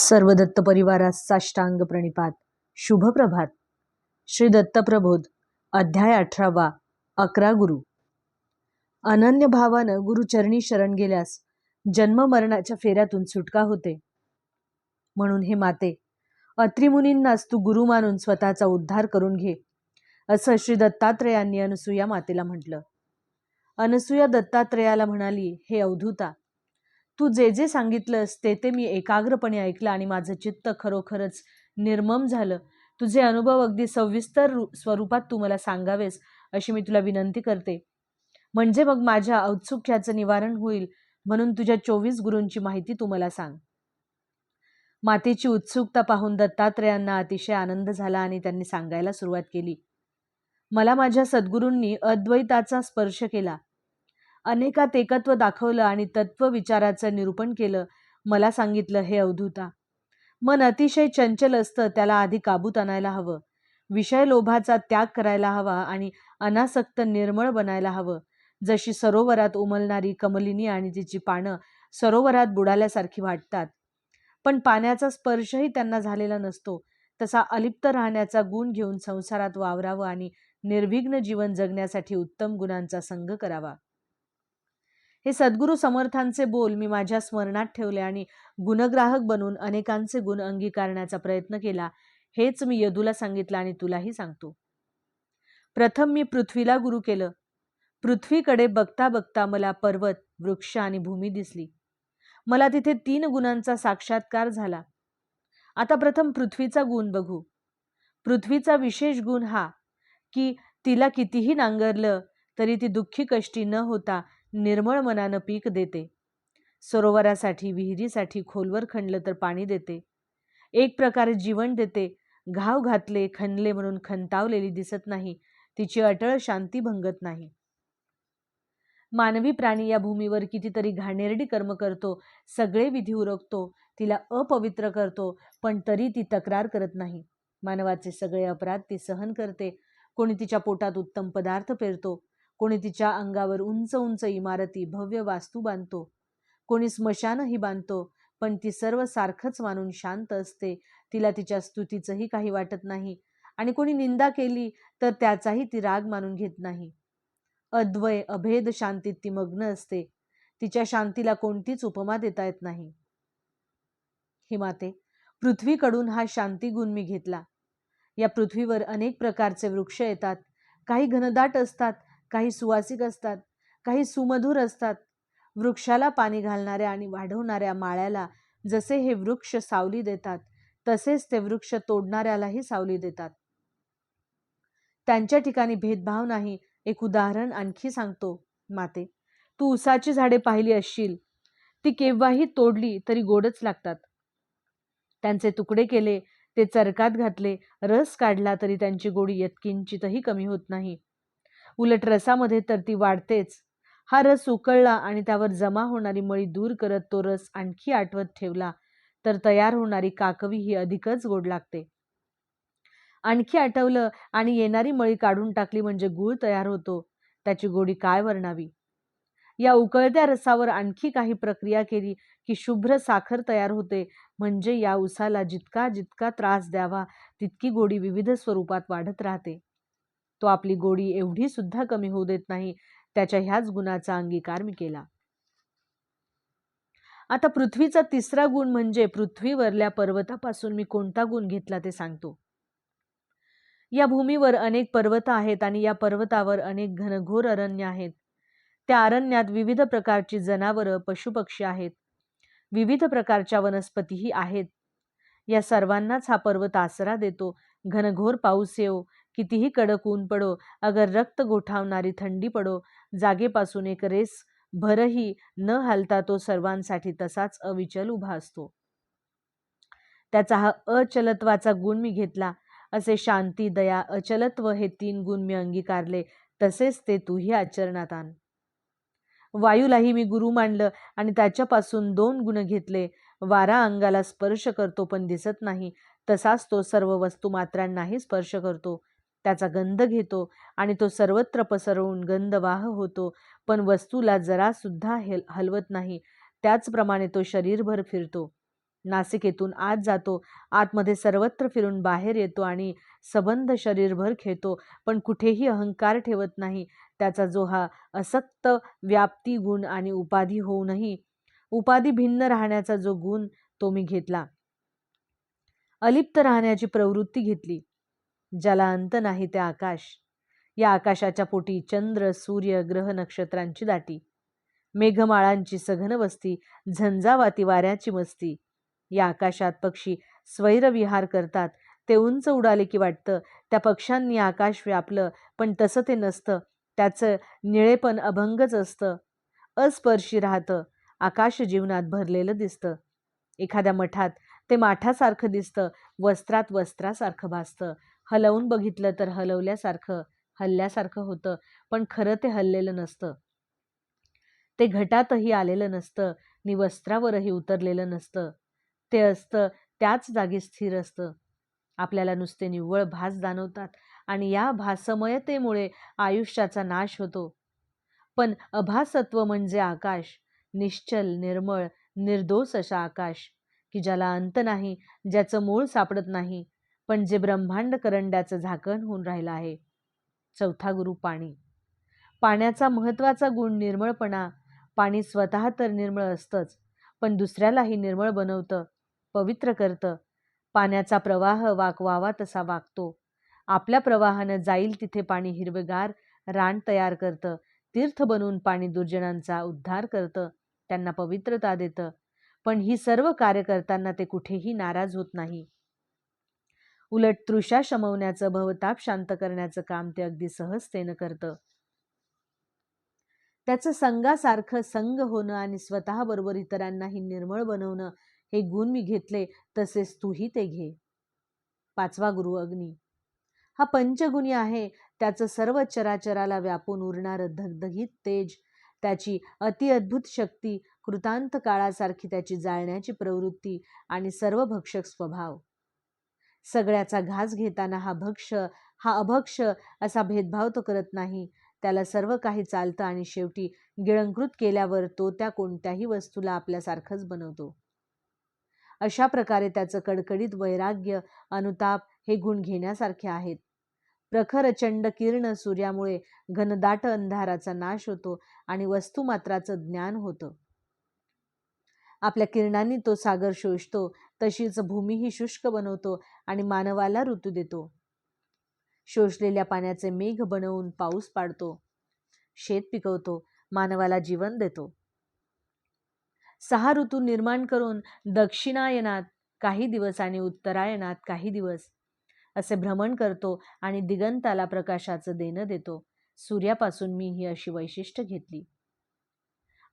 सर्व दत्त परिवारास साष्टांग प्रणिपात. शुभ प्रभात. श्री दत्तप्रबोध अध्याय अठरावा अकरा गुरु. अनन्य भावानं गुरुचरणी शरण गेल्यास जन्म मरणाच्या फेऱ्यातून सुटका होते. म्हणून हे माते अत्रिमुनींनाच तू गुरु मानून स्वतःचा उद्धार करून घे असं श्री दत्तात्रेयांनी अनसुया मातेला म्हटलं. अनसुया दत्तात्रेयाला म्हणाली हे अवधूता तू जे जे सांगितलंस ते ते मी एकाग्रपणे ऐकलं आणि माझं चित्त खरोखरच निर्मम झालं. तुझे अनुभव अगदी सविस्तर स्वरूपात तू मला सांगावेस अशी मी तुला विनंती करते. म्हणजे मग माझ्या औत्सुक्याचं निवारण होईल म्हणून तुझ्या चोवीस गुरूंची माहिती तू मला सांग. मातेची उत्सुकता पाहून दत्तात्रेयांना अतिशय आनंद झाला आणि त्यांनी सांगायला सुरुवात केली. मला माझ्या सद्गुरूंनी अद्वैताचा स्पर्श केला. अनेकात एकत्व दाखवलं आणि तत्व विचाराचं निरूपण केलं. मला सांगितलं हे अवधूता. मन अतिशय चंचल असतं त्याला आधी काबूत आणायला हवं. विषय लोभाचा त्याग करायला हवा आणि अनासक्त निर्मळ बनायला हवं. जशी सरोवरात उमलणारी कमलिनी आणि तिची पानं सरोवरात बुडाल्यासारखी वाटतात. पण पाण्याचा स्पर्शही त्यांना झालेला नसतो. तसा अलिप्त राहण्याचा गुण घेऊन संसारात वावरावं आणि निर्विघ्न जीवन जगण्यासाठी उत्तम गुणांचा संग करावा. हे सद्गुरू समर्थांचे बोल मी माझ्या स्मरणात ठेवले आणि गुणग्राहक बनून अनेकांचे गुण अंगीकारण्याचा प्रयत्न केला हेच मी यदूला सांगितलं आणि तुलाही सांगतो. प्रथम मी पृथ्वीला गुरु केलं. पृथ्वीकडे बघता बघता मला पर्वत वृक्ष आणि भूमी दिसली. मला तिथे तीन गुणांचा साक्षात्कार झाला. आता प्रथम पृथ्वीचा गुण बघू. पृथ्वीचा विशेष गुण हा की तिला कितीही नांगरलं तरी ती दुःखी कष्टी न होता निर्मळ मनानं पीक देते. सरोवरासाठी विहिरीसाठी खोलवर खणलं तर पाणी देते. एक प्रकारे जीवन देते. घाव घातले खणले म्हणून खंतावलेली दिसत नाही. तिची अटळ शांती भंगत नाही. मानवी प्राणी या भूमीवर कितीतरी घाणेरडी कर्म करतो. सगळे विधी उरकतो. तिला अपवित्र करतो. पण तरी ती तक्रार करत नाही. मानवाचे सगळे अपराध ती सहन करते. कोणी तिच्या पोटात उत्तम पदार्थ पेरतो. कोणी तिच्या अंगावर उंच उंच इमारती भव्य वास्तू बांधतो कोणी स्मशानही बांधतो पण ती सर्व सारखंच मानून शांत असते तिला तिच्या स्तुतीचंही काही वाटत नाही आणि कोणी निंदा केली तर त्याचाही ती राग मानून घेत नाही. अद्वय अभेद शांतीत ती मग्न असते तिच्या शांतीला कोणतीच उपमा देता येत नाही. हिमाते पृथ्वीकडून हा शांती गुण मी घेतला. या पृथ्वीवर अनेक प्रकारचे वृक्ष येतात काही घनदाट असतात काही सुवासिक असतात काही सुमधुर असतात. वृक्षाला पाणी घालणाऱ्या आणि वाढवणाऱ्या माळ्याला जसे हे वृक्ष सावली देतात तसेच ते वृक्ष तोडणाऱ्यालाही सावली देतात. त्यांच्या ठिकाणी भेदभाव नाही एक उदाहरण आणखी सांगतो. माते तू उसाची झाडे पाहिली असशील. ती केव्हाही तोडली तरी गोडच लागतात. त्यांचे तुकडे केले ते चरकात घातले रस काढला तरी त्यांची गोडी यत्किंचितही कमी होत नाही. उलट रसामध्ये तर ती वाढतेच. हा रस उकळला आणि त्यावर जमा होणारी मळी दूर करत तो रस आणखी आठवत ठेवला तर तयार होणारी काकवी ही अधिकच गोड लागते. आणखी आठवलं आणि येणारी मळी काढून टाकली म्हणजे गूळ तयार होतो त्याची गोडी काय वर्णावी? या उकळत्या रसावर आणखी काही प्रक्रिया केली की शुभ्र साखर तयार होते म्हणजे या उसाला जितका जितका त्रास द्यावा तितकी गोडी विविध स्वरूपात वाढत राहते. तो आपली गोडी एवढी सुद्धा कमी होऊ देत नाही. त्याच्या ह्याच गुणाचा अंगीकार मी केला. आता पृथ्वीचा तिसरा गुण म्हणजे पृथ्वीवरल्या पर्वतापासून मी कोणता गुण घेतला ते सांगतो. या भूमीवर अनेक पर्वत आहेत आणि या पर्वतावर अनेक घनघोर अरण्य आहेत. त्या अरण्यात विविध प्रकारची जनावरं पशुपक्षी आहेत. विविध प्रकारच्या वनस्पतीही आहेत. या सर्वांनाच हा पर्वत आसरा देतो. घनघोर पाऊस येव कितीही कडक ऊन पडो अगर रक्त गोठावणारी थंडी पडो जागेपासून एक रेस भरही न हालता तो सर्वांसाठी तसाच अविचल उभा असतो. त्याचा हा अचलत्वाचा गुण मी घेतला. असे शांती दया अचलत्व हे तीन गुण मी अंगीकारले तसेच ते तूही आचरणात आण. वायूलाही मी गुरु मांडलं आणि त्याच्यापासून दोन गुण घेतले. वारा अंगाला स्पर्श करतो पण दिसत नाही. तसाच तो सर्व वस्तू मात्रांनाही स्पर्श करतो. त्याचा गंध घेतो आणि तो सर्वत्र पसरवून गंधवाह होतो. पण वस्तूला जरासुद्धा हेल हलवत नाही. त्याचप्रमाणे तो शरीरभर फिरतो. नासिकेतून आत जातो. आतमध्ये सर्वत्र फिरून बाहेर येतो आणि सबंध शरीरभर खेळतो. पण कुठेही अहंकार ठेवत नाही. त्याचा जो हा असक्त व्याप्ती गुण आणि उपाधी होऊनही उपाधी भिन्न राहण्याचा जो गुण तो मी घेतला. अलिप्त राहण्याची प्रवृत्ती घेतली. ज्याला अंत नाही ते आकाश. या आकाशाच्या पोटी चंद्र सूर्य ग्रह नक्षत्रांची दाटी. मेघमाळांची सघन वस्ती झंझावाती वाऱ्याची मस्ती. या आकाशात पक्षी स्वैरविहार करतात. ते उंच उडाले की वाटतं. त्या पक्ष्यांनी आकाश व्यापलं पण तसं ते नसतं. त्याचं निळेपण अभंगच असतं. अस्पर्शी राहतं. आकाश जीवनात भरलेलं दिसतं. एखाद्या मठात ते माठासारखं दिसतं. वस्त्रात वस्त्रासारखं भासतं. हलवून बघितलं तर हलवल्यासारखं हल्ल्यासारखं होतं. पण खरं ते हल्लेलं नसतं. ते घटातही आलेलं नसतं. नि वस्त्रावरही उतरलेलं नसतं. ते असतं त्याच जागी स्थिर असतं. आपल्याला नुसते निव्वळ भास जाणवतात आणि या भासमयतेमुळे आयुष्याचा नाश होतो. पण अभासत्व म्हणजे आकाश. निश्चल निर्मळ निर्दोष अशा आकाश की ज्याला अंत नाही ज्याचं मूळ सापडत नाही. पण जे ब्रह्मांड करंड्याचं झाकण होऊन राहिलं आहे. चौथा गुरु पाणी. पाण्याचा महत्त्वाचा गुण निर्मळपणा पाणी स्वतः तर निर्मळ असतंच पण दुसऱ्यालाही निर्मळ बनवतं पवित्र करतं. पाण्याचा प्रवाह वाकवावा तसा वागतो. आपल्या प्रवाहानं जाईल तिथे पाणी हिरवेगार रान तयार करतं तीर्थ बनवून पाणी दुर्जनांचा उद्धार करतं त्यांना पवित्रता देतं. पण ही सर्व कार्य करताना ते कुठेही नाराज होत नाही. उलट तृषा शमवण्याचं भवताप शांत करण्याचं काम ते अगदी सहजतेनं करतं. त्याचं संघासारखं संघ होणं आणि स्वतःबरोबर इतरांनाही निर्मळ बनवणं हे गुण मी घेतले तसेच तूही ते घे. पाचवा गुरु अग्नी. हा पंचगुणी आहे त्याचं सर्व चराचराला व्यापून उरणारं धगधगीत तेज त्याची अतिअद्भुत शक्ती कृतांत काळासारखी त्याची जाळण्याची प्रवृत्ती आणि सर्व भक्षक स्वभाव. सगळ्याचा घास घेताना हा भक्ष हा अभक्ष असा भेदभाव तो करत नाही. त्याला सर्व काही चालतं आणि शेवटी गिळंकृत केल्यावर तो त्या कोणत्याही वस्तूला आपल्यासारखंच बनवतो. अशा प्रकारे त्याचं कडकडीत वैराग्य अनुताप हे गुण घेण्यासारखे आहेत. प्रखर चंड किरण सूर्यामुळे घनदाट अंधाराचा नाश होतो आणि वस्तुमात्राचं ज्ञान होतं. आपल्या किरणांनी तो सागर शोषतो तशीच भूमीही शुष्क बनवतो आणि मानवाला ऋतू देतो. शोषलेल्या पाण्याचे मेघ बनवून पाऊस पाडतो. शेत पिकवतो मानवाला जीवन देतो. सहा ऋतू निर्माण करून दक्षिणायनात काही दिवस आणि उत्तरायणात काही दिवस असे भ्रमण करतो आणि दिगंताला प्रकाशाचं देणं देतो. सूर्यापासून मी ही अशी वैशिष्ट्य घेतली.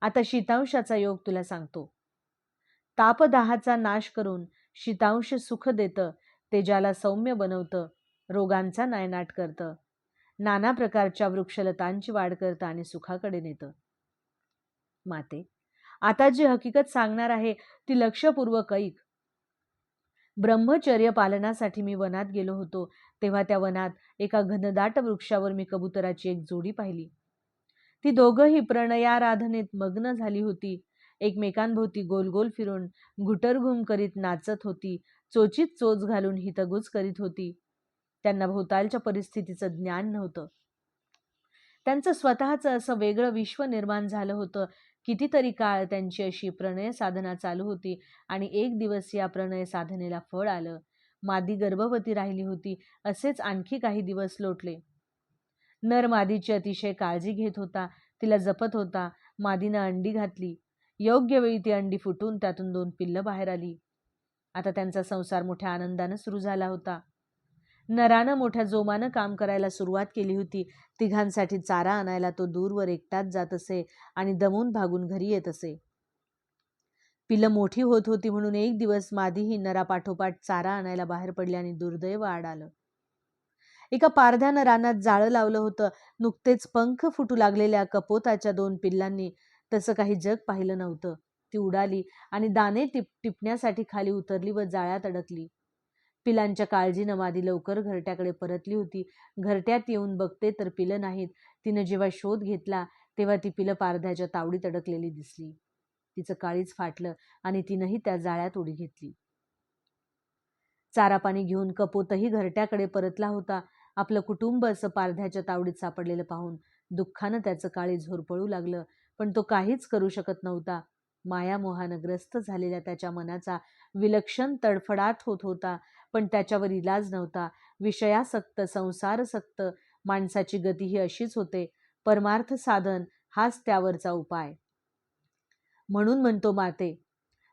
आता शीतांशाचा योग तुला सांगतो. तापदाहाचा नाश करून शीतांश सुख देतं ते ज्याला सौम्य बनवतं रोगांचा नायनाट करतं. नाना प्रकारच्या वृक्षलतांची वाढ करतं आणि सुखाकडे नेतं. माते आता जी हकीकत सांगणार आहे ती लक्षपूर्वक ऐक. ब्रह्मचर्य पालनासाठी मी वनात गेलो होतो तेव्हा त्या वनात एका घनदाट वृक्षावर मी कबुतराची एक जोडी पाहिली. ती दोघंही प्रणयाराधनेत मग्न झाली होती एकमेकांभोवती गोल गोल फिरून घुटरघुम करीत नाचत होती. चोचीत चोच घालून हितगुज करीत होती. त्यांना भोवतालच्या परिस्थितीचं ज्ञान नव्हतं. त्यांचं स्वतःचं असं वेगळं विश्व निर्माण झालं होतं. कितीतरी काळ त्यांची अशी प्रणय साधना चालू होती आणि एक दिवस या प्रणय साधनेला फळ आलं. मादी गर्भवती राहिली होती. असेच आणखी काही दिवस लोटले. नर मादीची अतिशय काळजी घेत होता. तिला जपत होता. मादीनं अंडी घातली. योग्य वेळी ती अंडी फुटून त्यातून दोन पिल्लं बाहेर आली. आता त्यांचा संसार मोठ्या आनंदानं सुरू झाला होता. नरानं मोठ्या जोमानं काम करायला सुरुवात केली होती. तिघांसाठी चारा आणायला तो दूरवर एकटाच जात असे आणि दमून भागून घरी येत असे. पिलं मोठी होत होती म्हणून एक दिवस मादीही नरापाठोपाठ चारा आणायला बाहेर पडली आणि दुर्दैव आड आलं. एका पारध्यानं रानात जाळं लावलं होतं. नुकतेच पंख फुटू लागलेल्या कपोताच्या दोन पिल्लांनी तसं काही जग पाहिलं नव्हतं. ती उडाली आणि दाणे टिप टिपण्यासाठी खाली उतरली व जाळ्यात अडकली. पिलांच्या काळजीनं मादी लवकर घरट्याकडे परतली होती. घरट्यात येऊन बघते तर पिलं नाहीत. तिनं जेव्हा शोध घेतला तेव्हा ती पिलं पारध्याच्या तावडीत अडकलेली दिसली. तिचं काळीच फाटलं आणि तिनंही त्या जाळ्यात उडी घेतली. चारा पाणी घेऊन कपोतही घरट्याकडे परतला होता. आपलं कुटुंब असं पारध्याच्या तावडीत सापडलेलं पाहून दुःखानं त्याचं काळी झोरपळू लागलं. पण तो काहीच करू शकत नव्हता. मायामोहानं ग्रस्त झालेल्या त्याच्या मनाचा विलक्षण तडफडाट होत होता पण त्याच्यावर इलाज नव्हता. विषयासक्त संसारसक्त माणसाची गती ही अशीच होते. परमार्थ साधन हाच त्यावरचा उपाय. म्हणून म्हणतो माते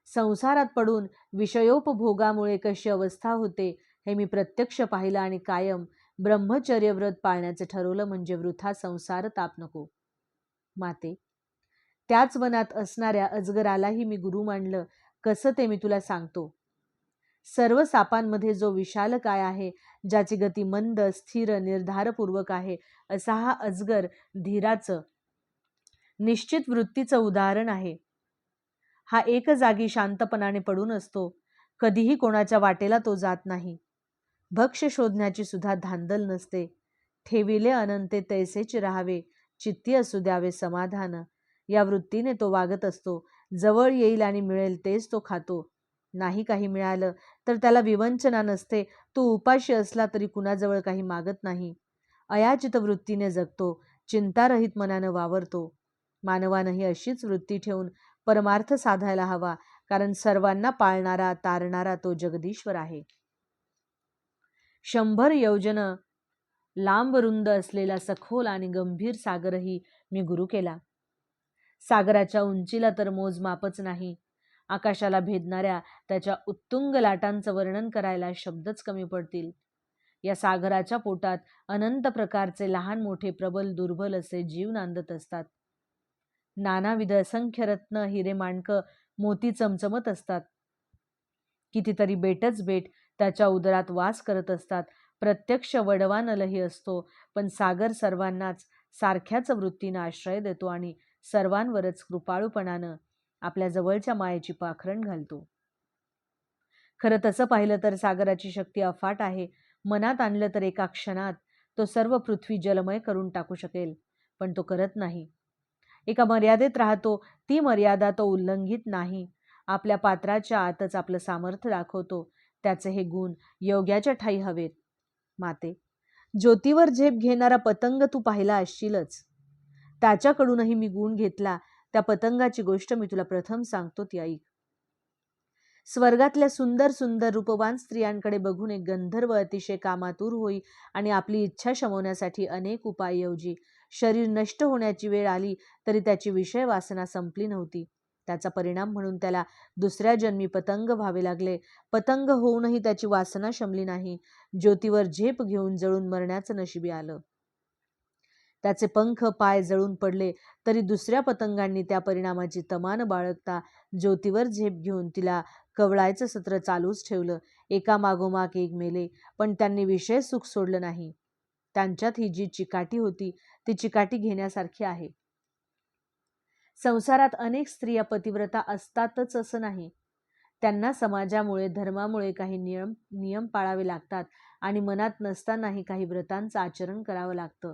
संसारात पडून विषयोपभोगामुळे कशी अवस्था होते हे मी प्रत्यक्ष पाहिलं आणि कायम ब्रह्मचर्यव्रत पाळण्याचं पाळण्याचे ठरवलं म्हणजे वृथा संसार ताप नको. माते त्याच वनात असणाऱ्या अजगरालाही मी गुरु मानलं. कसं ते मी तुला सांगतो? सर्व सापांमध्ये जो विशाल काय आहे ज्याची गती मंद स्थिर निर्धारपूर्वक आहे असा हा अजगर धीराचं निश्चित वृत्तीचं उदाहरण आहे. हा एक जागी शांतपणाने पडून असतो. कधीही कोणाच्या वाटेला तो जात नाही. भक्ष शोधण्याची सुद्धा धांदल नसते. ठेविले अनंते तैसेच राहावे चित्ती असू द्यावे समाधान. या वृत्तीने तो वागत असतो. जवळ येईल आणि मिळेल तेच तो खातो. नाही काही मिळालं तर त्याला विवंचना नसते. तो उपाशी असला तरी कुणाजवळ काही मागत नाही. अयाचित वृत्तीने जगतो. चिंतारहित मनानं वावरतो. मानवानंही अशीच वृत्ती ठेवून परमार्थ साधायला हवा कारण सर्वांना पाळणारा तारणारा तो जगदीश्वर आहे. शंभर योजन लांब रुंद असलेला सखोल आणि गंभीर सागरही मी गुरु केला. सागराच्या उंचीला तर मोजमापच नाही. आकाशाला भेदणाऱ्या त्याच्या उत्तुंग लाटांचं वर्णन करायला शब्दच कमी पडतील. या सागराच्या पोटात अनंत प्रकारचे लहान मोठे प्रबल दुर्बल असे जीव नांदत असतात. नानाविध असंख्य रत्न हिरे माणकं मोती चमचमत असतात. कितीतरी बेटच बेट त्याच्या उदरात वास करत असतात. प्रत्यक्ष वडवानलही असतो पण सागर सर्वांनाच सारख्याच वृत्तीनं आश्रय देतो आणि सर्वांवरच कृपाळूपणानं आपल्या जवळच्या मायेची पाखरण घालतो. खरं तसं पाहिलं तर सागराची शक्ती अफाट आहे. मनात आणलं तर एका क्षणात तो सर्व पृथ्वी जलमय करून टाकू शकेल पण तो करत नाही. एका मर्यादेत राहतो ती मर्यादा तो उल्लंघित नाही. आपल्या पात्राच्या आतच आपलं सामर्थ्य दाखवतो त्याचे हे गुण योग्याच्या ठाई हवेत. माते ज्योतीवर झेप घेणारा पतंग तू पाहिला असशीलच. त्याच्याकडूनही मी गुण घेतला. त्या पतंगाची गोष्ट मी तुला प्रथम सांगतो ती ऐक. स्वर्गातल्या सुंदर सुंदर रूपवान स्त्रियांकडे बघून एक गंधर्व अतिशय कामातूर होई आणि आपली इच्छा शमवण्यासाठी अनेक उपाय योजी. शरीर नष्ट होण्याची वेळ आली तरी त्याची विषय वासना संपली नव्हती. त्याचा परिणाम म्हणून त्याला दुसऱ्या जन्मी पतंग व्हावे लागले. पतंग होऊनही त्याची वासना शमली नाही. ज्योतीवर झेप घेऊन जळून मरण्याचं नशिबी आलं. त्याचे पंख पाय जळून पडले तरी दुसऱ्या पतंगांनी त्या परिणामाची तमान बाळगता ज्योतीवर झेप घेऊन तिला कवळायचं सत्र चालूच ठेवलं एका मागोमाग एक मेले पण त्यांनी विषय सुख सोडलं नाही. त्यांच्यात ही जी चिकाटी होती ती चिकाटी घेण्यासारखी आहे. संसारात अनेक स्त्रिया पतिव्रता असतातच असं नाही. त्यांना समाजामुळे धर्मामुळे काही नियम नियम पाळावे लागतात आणि मनात नसतानाही काही व्रतांचं आचरण करावं लागतं.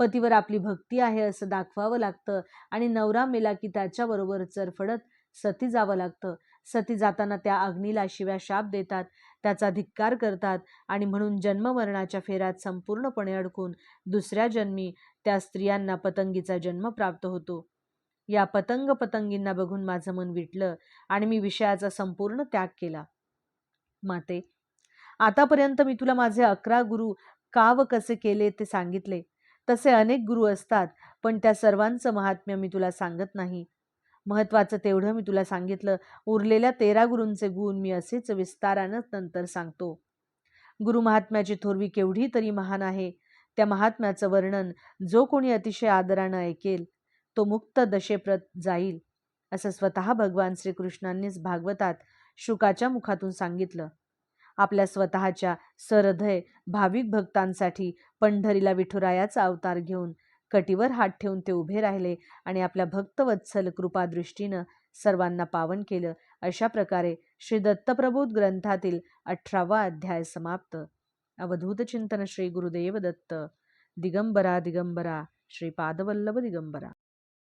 पतीवर आपली भक्ती आहे असं दाखवावं लागतं आणि नवरा मेला की त्याच्याबरोबर चरफडत सती जावं लागतं. सती जाताना त्या अग्नीला शिव्या शाप देतात त्याचा धिक्कार करतात आणि म्हणून जन्ममरणाच्या फेऱ्यात संपूर्णपणे अडकून दुसऱ्या जन्मी त्या स्त्रियांना पतंगीचा जन्म प्राप्त होतो. या पतंग पतंगींना बघून माझं मन विटलं आणि मी विषयाचा संपूर्ण त्याग केला. माते आतापर्यंत मी तुला माझे अकरा गुरु का व कसे केले ते सांगितले? तसे अनेक गुरु असतात पण त्या सर्वांचं महात्म्य मी तुला सांगत नाही. महत्वाचं तेवढं मी तुला सांगितलं. उरलेल्या तेरा गुरूंचे गुण मी असेच विस्तारानं नंतर सांगतो. गुरु महात्म्याची थोरवी केवढी तरी महान आहे. त्या महात्म्याचं वर्णन जो कोणी अतिशय आदरानं ऐकेल तो मुक्त दशेप्रत जाईल असं स्वतः भगवान श्रीकृष्णांनीच भागवतात शुकाच्या मुखातून सांगितलं. आपल्या स्वतःच्या सरदय भाविक भक्तांसाठी पंढरीला विठुरायाचा अवतार घेऊन कटीवर हात ठेवून ते उभे राहिले आणि आपल्या भक्तवत्सल कृपादृष्टीनं सर्वांना पावन केलं. अशा प्रकारे श्री दत्तप्रबोध ग्रंथातील अठरावा अध्याय समाप्त. अवधूत चिंतन श्री गुरुदेव दत्त. दिगंबरा दिगंबरा. श्री पादवल्लभ दिगंबरा.